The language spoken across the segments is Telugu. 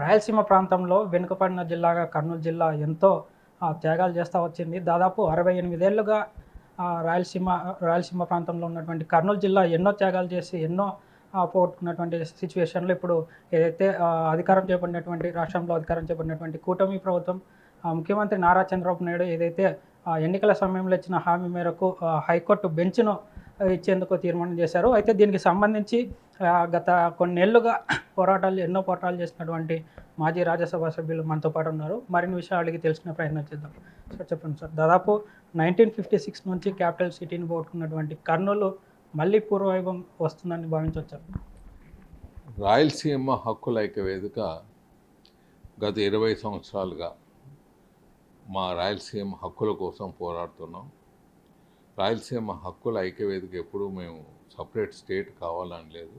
రాయలసీమ ప్రాంతంలో వెనుకబడిన జిల్లాగా కర్నూలు జిల్లా ఎంతో త్యాగాలు చేస్తూ వచ్చింది. దాదాపు అరవై ఎనిమిదేళ్ళుగా రాయలసీమ రాయలసీమ ప్రాంతంలో ఉన్నటువంటి కర్నూలు జిల్లా ఎన్నో త్యాగాలు చేసి ఎన్నో పోగొట్టుకున్నటువంటి సిచ్యువేషన్లో ఇప్పుడు ఏదైతే అధికారం చేపడినటువంటి రాష్ట్రంలో అధికారం చేపడినటువంటి కూటమి ప్రభుత్వం ముఖ్యమంత్రి నారా చంద్రబాబు నాయుడు ఏదైతే ఎన్నికల సమయంలో ఇచ్చిన హామీ మేరకు హైకోర్టు బెంచ్ను ఇచ్చేందుకు తీర్మానం చేశారు. అయితే దీనికి సంబంధించి గత కొన్నేళ్ళుగా పోరాటాలు ఎన్నో పోరాటాలు చేసినటువంటి మాజీ రాజ్యసభ సభ్యులు మనతో పాటు ఉన్నారు. మరిన్ని విషయాలు అడిగి తెలుసుకునే ప్రయత్నం చేద్దాం. సార్ చెప్పండి సార్. దాదాపు నైన్టీన్ ఫిఫ్టీ సిక్స్ నుంచి క్యాపిటల్ సిటీని పోగొట్టుకున్నటువంటి కర్నూలు మళ్ళీ పూర్వవైభవం వస్తుందని భావించవచ్చు? రాయలసీమ హక్కుల ఐక్య వేదిక గత ఇరవై సంవత్సరాలుగా మా రాయలసీమ హక్కుల కోసం పోరాడుతున్నాం. రాయలసీమ హక్కుల ఐక్యవేదిక ఎప్పుడూ మేము సపరేట్ స్టేట్ కావాలని లేదు.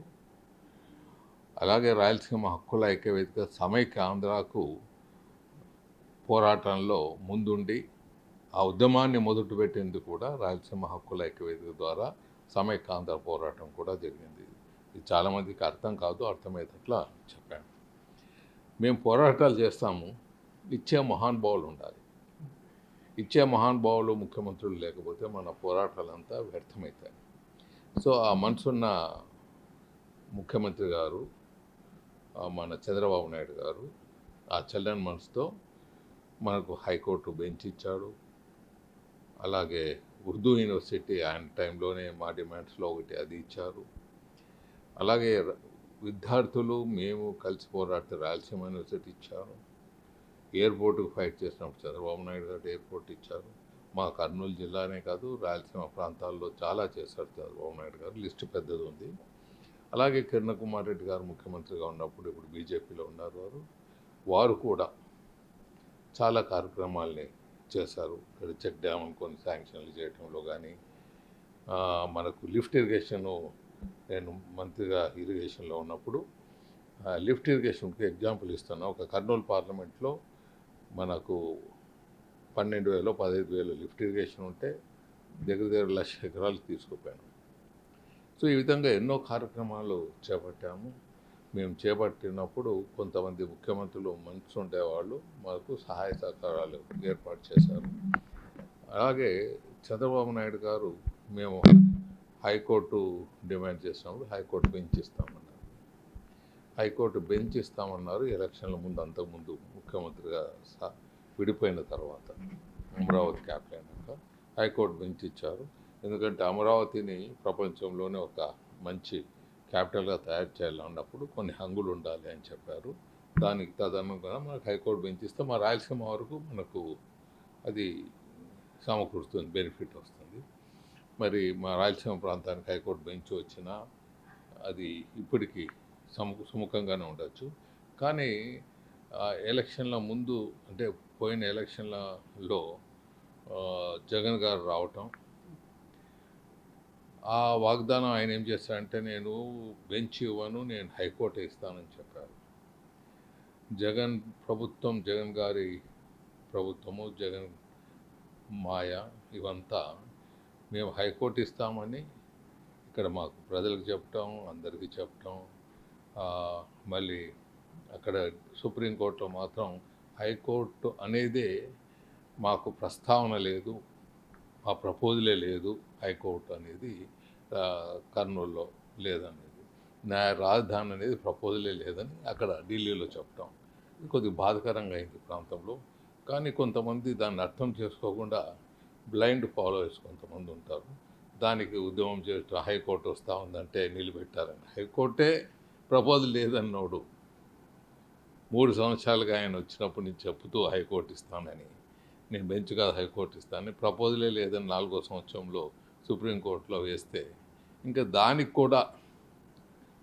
అలాగే రాయలసీమ హక్కుల ఐక్యవేదిక సమైక్య ఆంధ్రాకు పోరాటంలో ముందుండి ఆ ఉద్యమాన్ని మొదలుపెట్టేందుకు కూడా రాయలసీమ హక్కుల ఐక్యవేదిక ద్వారా సమైక్య ఆంధ్ర పోరాటం కూడా జరిగింది. ఇది చాలామందికి అర్థం కాదు అర్థమయ్యేటట్లా చెప్పాను. మేము పోరాటాలు చేస్తాము ఇచ్చే మహానుభావులు ఉండాలి. ఇచ్చే మహానుభావులు ముఖ్యమంత్రులు లేకపోతే మన పోరాటాలంతా వ్యర్థమవుతాయి సో ఆ మనసున్న ముఖ్యమంత్రి గారు మన చంద్రబాబు నాయుడు గారు ఆ చల్లని మనసుతో మనకు హైకోర్టు బెంచ్ ఇచ్చాడు. అలాగే ఉర్దూ యూనివర్సిటీ ఆయన టైంలోనే మా డిమాండ్స్లో ఒకటి అది ఇచ్చారు. అలాగే విద్యార్థులు మేము కలిసి పోరాడితే రాయలసీమ యూనివర్సిటీ ఇచ్చారు. ఎయిర్పోర్టుకు ఫైట్ చేసినప్పుడు చంద్రబాబు నాయుడు గారు ఎయిర్పోర్ట్ ఇచ్చారు. మా కర్నూలు జిల్లానే కాదు రాయలసీమ ప్రాంతాల్లో చాలా చేశారు చంద్రబాబు నాయుడు గారు. లిస్టు పెద్దది ఉంది. అలాగే కిరణ్ కుమార్ రెడ్డి గారు ముఖ్యమంత్రిగా ఉన్నప్పుడు ఇప్పుడు బీజేపీలో ఉన్నారు వారు. వారు కూడా చాలా కార్యక్రమాల్ని చేశారు. చెక్ డ్యామ్ కొన్ని శాంక్షన్లు చేయటంలో కానీ మనకు లిఫ్ట్ ఇరిగేషన్ నేను మంత్రిగా ఇరిగేషన్లో ఉన్నప్పుడు లిఫ్ట్ ఇరిగేషన్కి ఎగ్జాంపుల్ ఇస్తాను ఒక కర్నూలు పార్లమెంట్లో మనకు పన్నెండు వేలు పదహైదు వేలు లిఫ్ట్ ఇరిగేషన్ ఉంటే దగ్గర దగ్గర లక్ష ఎకరాలు తీసుకుపోయాను. సో ఈ విధంగా ఎన్నో కార్యక్రమాలు చేపట్టాము. మేము చేపట్టినప్పుడు కొంతమంది ముఖ్యమంత్రులు మంచి ఉండేవాళ్ళు మాకు సహాయ సహకారాలు ఏర్పాటు చేశారు. అలాగే చంద్రబాబు నాయుడు గారు మేము హైకోర్టు డిమాండ్ చేసినప్పుడు హైకోర్టు బెంచ్ ఇస్తాము. హైకోర్టు బెంచ్ ఇస్తామన్నారు. ఎలక్షన్ల ముందు అంతకుముందు ముఖ్యమంత్రిగా స- విడిపోయిన తర్వాత అమరావతి క్యాపిటల్ అయినాక హైకోర్టు బెంచ్ ఇచ్చారు. ఎందుకంటే అమరావతిని ప్రపంచంలోనే ఒక మంచి క్యాపిటల్గా తయారు చేయాలన్నప్పుడు కొన్ని హంగులు ఉండాలి అని చెప్పారు. దానికి తదనుగుణంగా మనకు హైకోర్టు బెంచ్ ఇస్తే మా రాయలసీమ వరకు మనకు అది సమకూరుస్తుంది బెనిఫిట్ వస్తుంది. మరి మా రాయలసీమ ప్రాంతానికి హైకోర్టు బెంచ్ వచ్చినా అది ఇప్పటికీ సము సుముఖంగానే ఉండొచ్చు. కానీ ఎలక్షన్ల ముందు అంటే పోయిన ఎలక్షన్లలో జగన్ గారు రావటం ఆ వాగ్దానం ఆయన ఏం చేస్తారంటే నేను బెంచ్ ఇవ్వను నేను హైకోర్టు ఇస్తానని చెప్పారు. జగన్ ప్రభుత్వం జగన్ గారి ప్రభుత్వము జగన్ మాయ ఇవంతా మేము హైకోర్టు ఇస్తామని ఇక్కడ మాకు ప్రజలకు చెప్పటం అందరికీ చెప్పటం మళ్ళీ అక్కడ సుప్రీంకోర్టులో మాత్రం హైకోర్టు అనేదే మాకు ప్రస్తావన లేదు ఆ ప్రపోజలే లేదు హైకోర్టు అనేది కర్నూలులో లేదనేది. న్యాయ రాజధాని అనేది ప్రపోజలే లేదని అక్కడ ఢిల్లీలో చెప్పటం కొద్దిగా బాధకరంగా అయింది ప్రాంతంలో. కానీ కొంతమంది దాన్ని అర్థం చేసుకోకుండా బ్లైండ్ ఫాలోయర్స్ కొంతమంది ఉంటారు. దానికి ఉద్యమం చేస్తూ హైకోర్టు వస్తూ ఉందంటే నిలబెట్టారని హైకోర్టే ప్రపోజ్ లేదన్నోడు. మూడు సంవత్సరాలుగా ఆయన వచ్చినప్పుడు నేను చెప్తూ హైకోర్టు ఇస్తానని నేను బెంచ్ కాదు హైకోర్టు ఇస్తానని ప్రపోజలే లేదని నాలుగో సంవత్సరంలో సుప్రీంకోర్టులో వేస్తే ఇంకా దానికి కూడా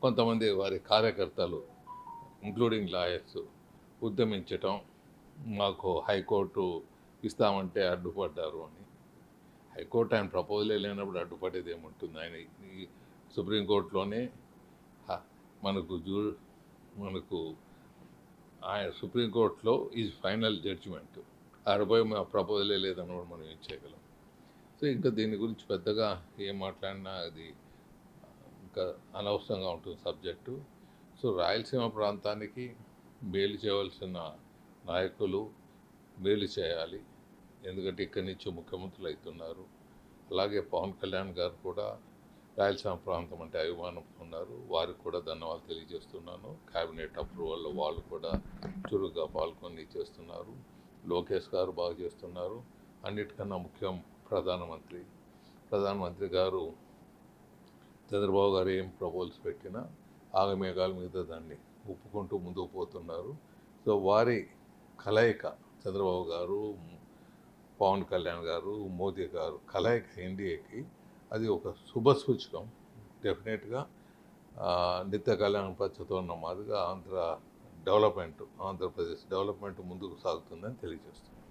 కొంతమంది వారి కార్యకర్తలు ఇంక్లూడింగ్ లాయర్స్ ఉద్యమించటం మాకు హైకోర్టు ఇస్తామంటే అడ్డుపడ్డారు అని. హైకోర్టు ఆయన ప్రపోజలే లేనప్పుడు అడ్డుపడేది ఏముంటుంది? ఆయన ఈ సుప్రీంకోర్టులోనే మనకు జూ మనకు ఆయన సుప్రీంకోర్టులో ఈజ్ ఫైనల్ జడ్జిమెంట్. ఆడపోయి మా ప్రపోజలే లేదని కూడా మనం ఏం చేయగలం. సో ఇంకా దీని గురించి పెద్దగా ఏం మాట్లాడినా అది ఇంకా అనవసరంగా ఉంటుంది సబ్జెక్టు. సో రాయలసీమ ప్రాంతానికి మేలు చేయవలసిన నాయకులు మేలు చేయాలి. ఎందుకంటే ఇక్కడి నుంచి ముఖ్యమంత్రులు అవుతున్నారు. అలాగే పవన్ కళ్యాణ్ గారు కూడా రాయలసీమ ప్రాంతం అంటే అభిమానం ఉన్నారు. వారికి కూడా ధన్యవాదాలు తెలియజేస్తున్నాను. క్యాబినెట్ అప్రూవల్లో వాళ్ళు కూడా చురుగ్గా పాల్గొని చేస్తున్నారు. లోకేష్ గారు బాగా చేస్తున్నారు. అన్నిటికన్నా ముఖ్యం ప్రధానమంత్రి. ప్రధానమంత్రి గారు చంద్రబాబు గారు ఏం ప్రపోజల్స్ పెట్టినా ఆగమేఘాల మీద దాన్ని ఒప్పుకుంటూ ముందుకు పోతున్నారు. సో వారి కలయిక చంద్రబాబు గారు పవన్ కళ్యాణ్ గారు మోదీ గారు కలయిక ఎన్డీఏకి అది ఒక శుభ సూచకం డెఫినెట్గా. నిత్య కళ్యాణ పచ్చతో ఉన్న మాదిరిగా ఆంధ్ర డెవలప్మెంట్ ఆంధ్రప్రదేశ్ డెవలప్మెంట్ ముందుకు సాగుతుందని తెలియజేస్తుంది